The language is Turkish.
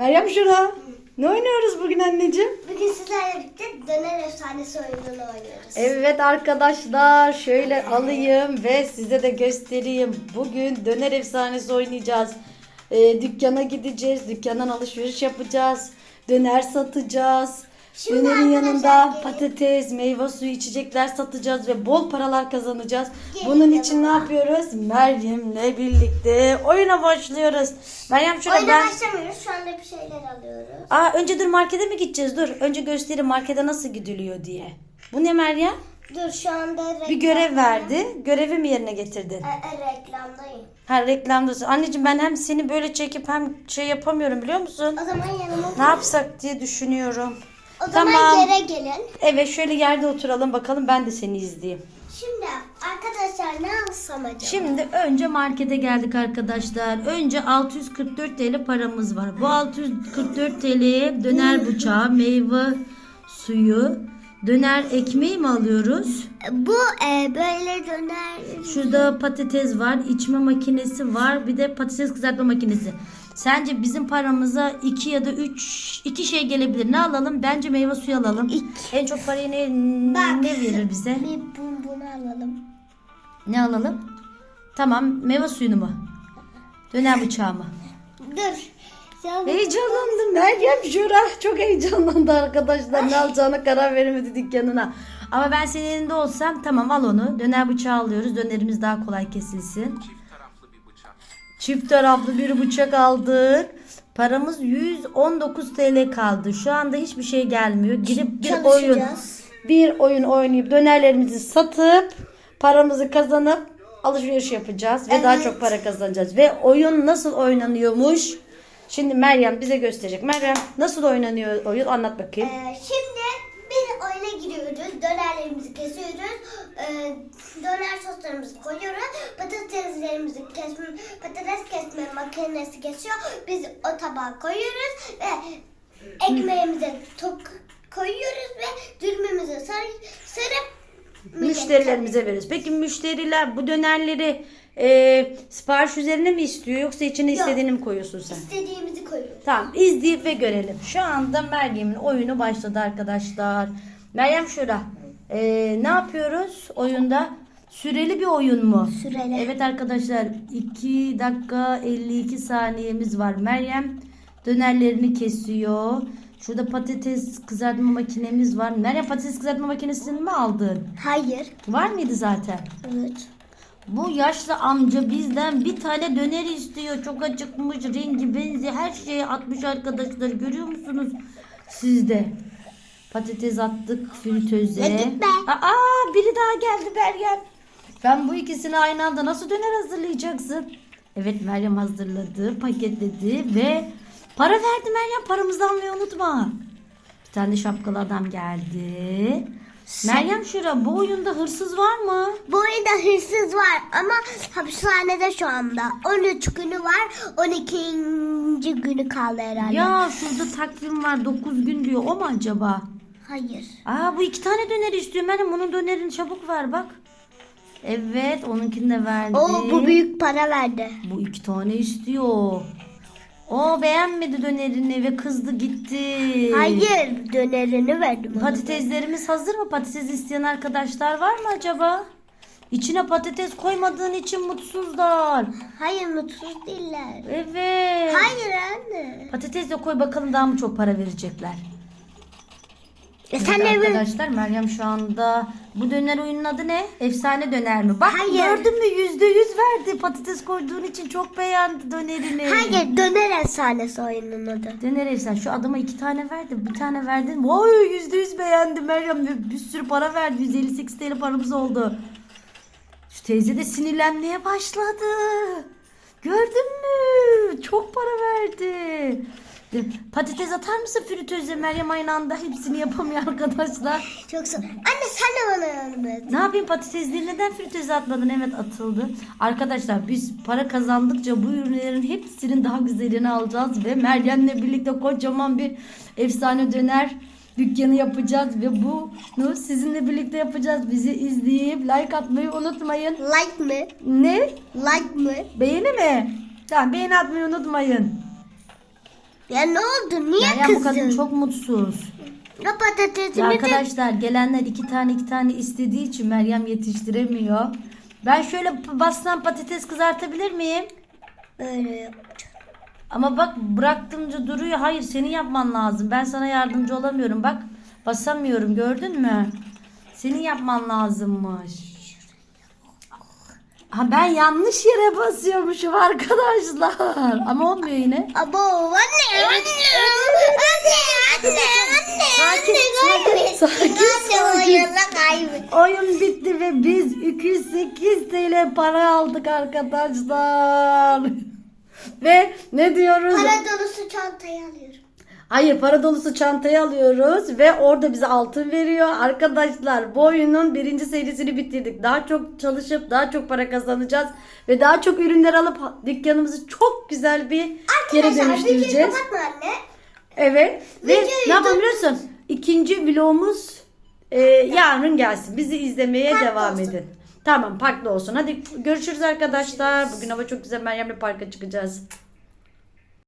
Meryem Şura. Ne oynuyoruz bugün anneciğim? Bugün sizlerle birlikte döner efsanesi oyununu oynuyoruz. Evet arkadaşlar şöyle alayım ve size de göstereyim. Bugün döner efsanesi oynayacağız. Ee, dükkana gideceğiz. Dükkandan alışveriş yapacağız. Döner satacağız. Şimdi Dönerin yanında patates, meyve suyu, içecekler satacağız ve bol paralar kazanacağız. Gelin Bunun için ne yapıyoruz? Meryem'le birlikte oyuna başlıyoruz. Meryem şöyle Oyuna ben... başlamıyoruz. Şu anda bir şeyler alıyoruz. Aa önce dur markete mi gideceğiz? Dur. Önce göstereyim markete nasıl gidiliyor diye. Bu ne Meryem? Dur şu anda reklam. Bir görev verdi. Görevi mi yerine getirdin? E, e, reklamdayım. Ha reklamdasın. Anneciğim ben hem seni böyle çekip hem şey yapamıyorum biliyor musun? O zaman yanıma. Ne yapsak diye düşünüyorum. O zaman Tamam. yere gelin. Evet şöyle yerde oturalım bakalım ben de seni izleyeyim. Şimdi arkadaşlar ne alsam acaba? Şimdi önce markete geldik arkadaşlar. Önce 644 TL paramız var. Bu 644 TL'ye döner bıçağı, meyve suyu, döner ekmeği mi alıyoruz? Bu e, böyle döner. Şurada patates var, içme makinesi var, bir de patates kızartma makinesi. Sence bizim paramıza 2 ya da 3 iki şey gelebilir. Ne alalım? Bence meyve suyu alalım. İki. En çok parayı ne, Bak. ne verir bize? Bir bunu, bunu alalım. Ne alalım? Tamam, meyve suyunu mu? Döner bıçağı mı? Dur. Heyecanlandım Meryem Şura. Çok heyecanlandı arkadaşlar. Ne alacağına karar veremedi dükkanına. Ama ben senin elinde olsam tamam al onu. Döner bıçağı alıyoruz. Dönerimiz daha kolay kesilsin. Çift taraflı bir bıçak aldık. Paramız 119 TL kaldı. Şu anda hiçbir şey gelmiyor. Gidip bir oyun bir oyun oynayıp dönerlerimizi satıp paramızı kazanıp alışveriş yapacağız ve daha Evet. çok para kazanacağız. Ve oyun nasıl oynanıyormuş? Şimdi Meryem bize gösterecek. Meryem nasıl oynanıyor oyun? Anlat bakayım. Ee, şimdi bir oyuna giriyoruz. Dönerlerimizi kesiyoruz. Ee, döner soslarımızı koyuyoruz. Patateslerimizi kesme, patates kesme makinesi kesiyor. Biz o tabağa koyuyoruz ve ekmeğimize tok koyuyoruz ve sar, sarıp Müşterilerimize veririz. Peki müşteriler bu dönerleri e, sipariş üzerine mi istiyor yoksa içine istediğini mi koyuyorsun sen? istediğimizi koyuyoruz. Tamam izleyip ve görelim. Şu anda Meryem'in oyunu başladı arkadaşlar. Meryem Şura. e, ne yapıyoruz oyunda? Süreli bir oyun mu? Süreli. Evet arkadaşlar 2 dakika 52 saniyemiz var. Meryem dönerlerini kesiyor. Şurada patates kızartma makinemiz var. Meryem patates kızartma makinesini mi aldın? Hayır. Var mıydı zaten? Evet. Bu yaşlı amca bizden bir tane döner istiyor. Çok acıkmış, rengi benzi her şeyi atmış arkadaşlar. Görüyor musunuz? Siz de. Patates attık fritöze. Aa biri daha geldi Meryem. Ben bu ikisini aynı anda nasıl döner hazırlayacaksın? Evet Meryem hazırladı, paketledi ve para verdi Meryem. Paramızı almayı unutma. Bir tane de şapkalı adam geldi. Meryem şura bu oyunda hırsız var mı? Bu oyunda hırsız var ama hapishanede şu anda. 13 günü var. 12. günü kaldı herhalde. Ya şurada takvim var 9 gün diyor o mu acaba? Hayır. Aa bu iki tane döner istiyor Meryem onun dönerini çabuk ver bak. Evet onunkini de verdi. O bu büyük para verdi. Bu iki tane istiyor. O beğenmedi dönerini ve kızdı gitti. Hayır dönerini verdim. ona. Patateslerimiz hazır mı? Patates isteyen arkadaşlar var mı acaba? İçine patates koymadığın için mutsuzlar. Hayır mutsuz değiller. Evet. Hayır anne. Patates de koy bakalım daha mı çok para verecekler? E sen de arkadaşlar Meryem şu anda bu döner oyunun adı ne? Efsane döner mi? Bak Hayır. gördün mü yüzde yüz verdi. Patates koyduğun için çok beğendi dönerini. Hayır döner efsanesi oyunun adı. Döner efsane. Şu adama iki tane verdi. Bir tane verdin. Vay yüzde yüz beğendi Meryem. Bir, bir sürü para verdi. 158 TL paramız oldu. Şu teyze de sinirlenmeye başladı. Gördün mü? Çok para verdi. Patates atar mısın fritöze? Meryem aynı anda hepsini yapamıyor arkadaşlar. Çok sağ Anne sen de bana yardım et. Ne yapayım patatesleri neden fritöze atmadın? Evet atıldı. Arkadaşlar biz para kazandıkça bu ürünlerin hepsinin daha güzelini alacağız ve Meryem'le birlikte kocaman bir efsane döner dükkanı yapacağız ve bunu sizinle birlikte yapacağız. Bizi izleyip like atmayı unutmayın. Like mı? Ne? Like mı? Beğeni mi? Tamam beğeni atmayı unutmayın. Ya ne oldu? Niye Meryem bu kadın çok mutsuz. Ya patatesimi Ya de arkadaşlar gelenler iki tane iki tane istediği için Meryem yetiştiremiyor. Ben şöyle bastan patates kızartabilir miyim? böyle yap. Ama bak bıraktımca duruyor. Hayır senin yapman lazım. Ben sana yardımcı olamıyorum. Bak basamıyorum gördün mü? Senin yapman lazımmış. Ha ben yanlış yere basıyormuşum arkadaşlar. Ama olmuyor yine. Abo anne anne anne anne anne Sakin, anne sakin, sakin, sakin. Oyun bitti ve biz 208 TL para aldık arkadaşlar. ve ne diyoruz? Para dolusu çantayı alıyorum. Hayır para dolusu çantayı alıyoruz ve orada bize altın veriyor. Arkadaşlar bu oyunun birinci serisini bitirdik. Daha çok çalışıp daha çok para kazanacağız. Ve daha çok ürünler alıp dükkanımızı çok güzel bir yere Arkadaşlar videoyu dönüştüreceğiz. kapatma anne. Evet. Ve Videoyu ne yapalım dur- biliyor musun? İkinci vlogumuz e, yarın gelsin. Bizi izlemeye Parkta devam olsun. edin. Tamam parkta olsun. Hadi görüşürüz arkadaşlar. Bugün hava çok güzel. Meryem'le parka çıkacağız.